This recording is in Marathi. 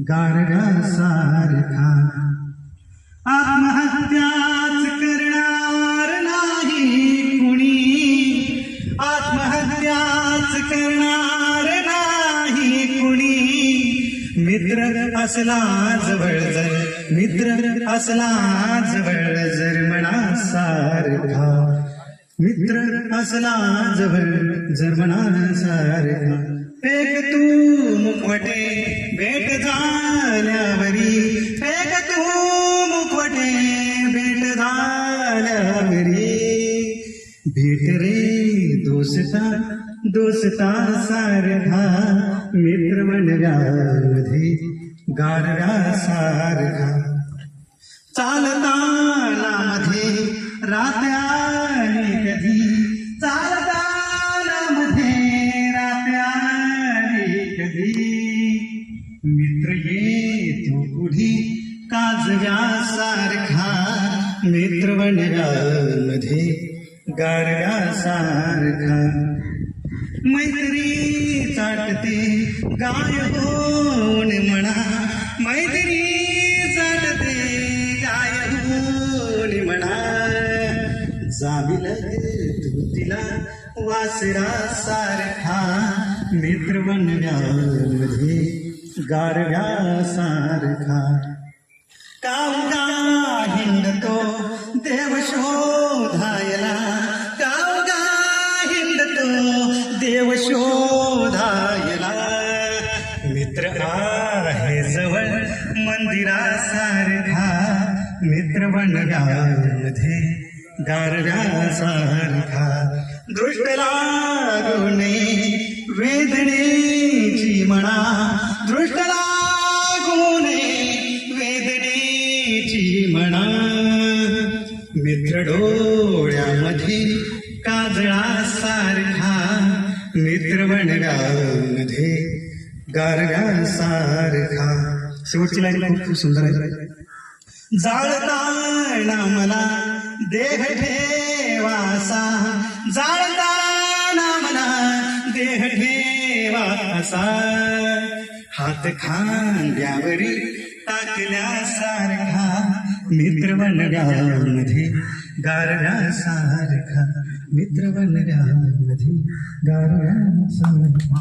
गारगासारखा. आत्महत्याच करणार नाही कुणी. आत्महत्याच करणार नाही कुणी. मित्र असला जवळ जर मित्र असला जवळ जर सारखा मित्र असला जवळ जर म्हणा सारखा भेट रे दोस्ता दोस्ता सारखा मित्र बनव्यामध्ये गारगा सारखा चालताना मध्ये रात आली कधी मध्ये रात कधी मित्र येतो पुढे काजव्यासारखा मित्र बनव्यामध्ये गारव्यासारखा मैत्री चाटते गाय होऊन म्हणा. मैत्री चाटते गाय होऊन म्हणा. जाविल तू तिला वासरा सारखा. मित्र बनव्यामध्ये गारव्या सारखा. कावगा हिंडतो देवशो देव शोधायला. मित्र आहे जवळ मंदिरासारखा. मित्र बनगामध्ये गारव्यासारखा. दृष्ट लागुने वेदनेची म्हणा दृष्ट लागुने वेदनेची म्हणा मित्र डोळ्यामध्ये काजळासारखा. मित्र गारगा सारखा. शेवटची लाईन खूप खूप सुंदर आहे. जाळताना मला देह ठेवासा. जाळताना मला देह ठेवासा. हात खांद्यावरी टाकल्यासारखा मित्र गारगा सारखा. मित्र बनगामध्ये गारव्यासारखा